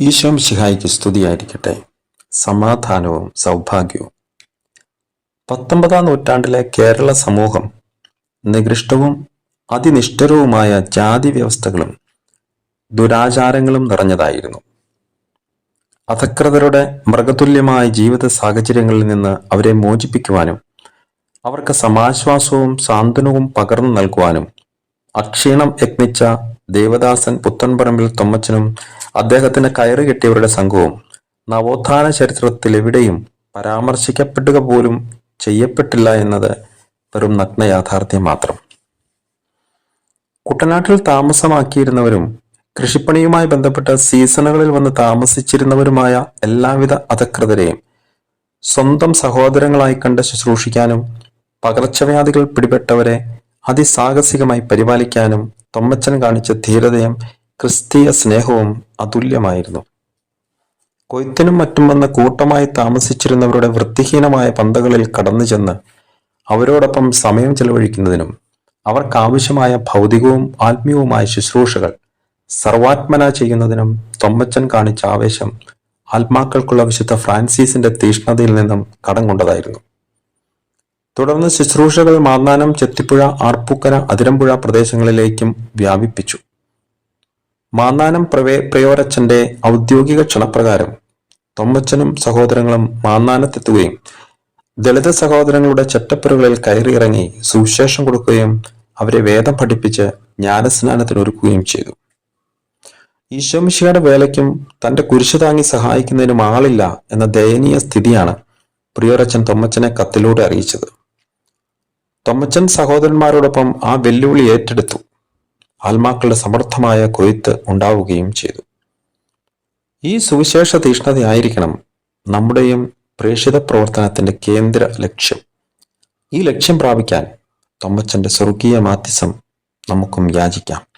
ഈശോം ശിഹായിക്ക് സ്തുതിയായിരിക്കട്ടെ. സമാധാനവും സൗഭാഗ്യവും. പത്തൊമ്പതാം നൂറ്റാണ്ടിലെ കേരള സമൂഹം നികൃഷ്ടവും അതിനിഷ്ഠരവുമായ ജാതി വ്യവസ്ഥകളും ദുരാചാരങ്ങളും നിറഞ്ഞതായിരുന്നു. അധകൃതരുടെ മൃഗതുല്യമായ ജീവിത സാഹചര്യങ്ങളിൽ നിന്ന് അവരെ മോചിപ്പിക്കുവാനും അവർക്ക് സമാശ്വാസവും സാന്ത്വനവും പകർന്നു നൽകുവാനും അക്ഷീണം യത്നിച്ച ദേവദാസൻ പുത്തൻപറമ്പിൽ തൊമ്മച്ചനും അദ്ദേഹത്തിന് കയറി കെട്ടിയവരുടെ സംഘവും നവോത്ഥാന ചരിത്രത്തിൽ എവിടെയും പരാമർശിക്കപ്പെടുക പോലും ചെയ്യപ്പെട്ടില്ല എന്നത് വെറും നഗ്ന യാഥാർത്ഥ്യം മാത്രം. കുട്ടനാട്ടിൽ താമസമാക്കിയിരുന്നവരും കൃഷിപ്പണിയുമായി ബന്ധപ്പെട്ട സീസണുകളിൽ വന്ന് താമസിച്ചിരുന്നവരുമായ എല്ലാവിധ അധകൃതരെയും സ്വന്തം സഹോദരങ്ങളായി കണ്ട് ശുശ്രൂഷിക്കാനും പകർച്ചവ്യാധികൾ പിടിപെട്ടവരെ അതിസാഹസികമായി പരിപാലിക്കാനും തൊമ്മച്ചൻ കാണിച്ച ധീരതയും ക്രിസ്തീയ സ്നേഹവും അതുല്യമായിരുന്നു. കൊയ്ത്തിനും മറ്റും വന്ന് കൂട്ടമായി താമസിച്ചിരുന്നവരുടെ വൃത്തിഹീനമായ പന്തകളിൽ കടന്നു ചെന്ന് അവരോടൊപ്പം സമയം ചെലവഴിക്കുന്നതിനും അവർക്കാവശ്യമായ ഭൗതികവും ആത്മീയവുമായ ശുശ്രൂഷകൾ സർവാത്മന ചെയ്യുന്നതിനും തൊമ്മച്ചൻ കാണിച്ച ആവേശം ആത്മാക്കൾക്കുള്ള വിശുദ്ധ ഫ്രാൻസിസിന്റെ തീഷ്ണതയിൽ നിന്നും കടം കൊണ്ടതായിരുന്നു. തുടർന്ന് ശുശ്രൂഷകൾ മാന്നാനം ചെത്തിപ്പുഴ ആർപ്പൂക്കര അതിരമ്പുഴ പ്രദേശങ്ങളിലേക്കും വ്യാപിപ്പിച്ചു. മാന്നാനം പ്രവേ പ്രയോരച്ചന്റെ ഔദ്യോഗിക ക്ഷണപ്രകാരം തൊമ്മച്ചനും സഹോദരങ്ങളും മാന്നാനത്തെത്തുകയും ദളിത സഹോദരങ്ങളുടെ ചെറ്റപ്പുരകളിൽ കയറിയിറങ്ങി സുവിശേഷം കൊടുക്കുകയും അവരെ വേദം പഠിപ്പിച്ച് ജ്ഞാനസ്നാനത്തിനൊരുക്കുകയും ചെയ്തു. ഈശോമിശിയുടെ വേലയ്ക്കും തന്റെ കുരിശു താങ്ങി സഹായിക്കുന്നതിനും ആളില്ല എന്ന ദയനീയ സ്ഥിതിയാണ് പ്രിയോരച്ചൻ തൊമ്മച്ചനെ കത്തിലൂടെ അറിയിച്ചത്. തൊമ്മച്ചൻ സഹോദരന്മാരോടൊപ്പം ആ വെല്ലുവിളി ഏറ്റെടുത്തു. ആത്മാക്കളുടെ സമർത്ഥമായ കൊയ്ത്ത് ഉണ്ടാവുകയും ചെയ്തു. ഈ സുവിശേഷ തീഷ്ണതയായിരിക്കണം നമ്മുടെയും പ്രേക്ഷിത പ്രവർത്തനത്തിന്റെ കേന്ദ്ര ലക്ഷ്യം. ഈ ലക്ഷ്യം പ്രാപിക്കാൻ തൊമ്മച്ചന്റെ സ്വർഗീയ മാധ്യസം നമുക്കും യാചിക്കാം.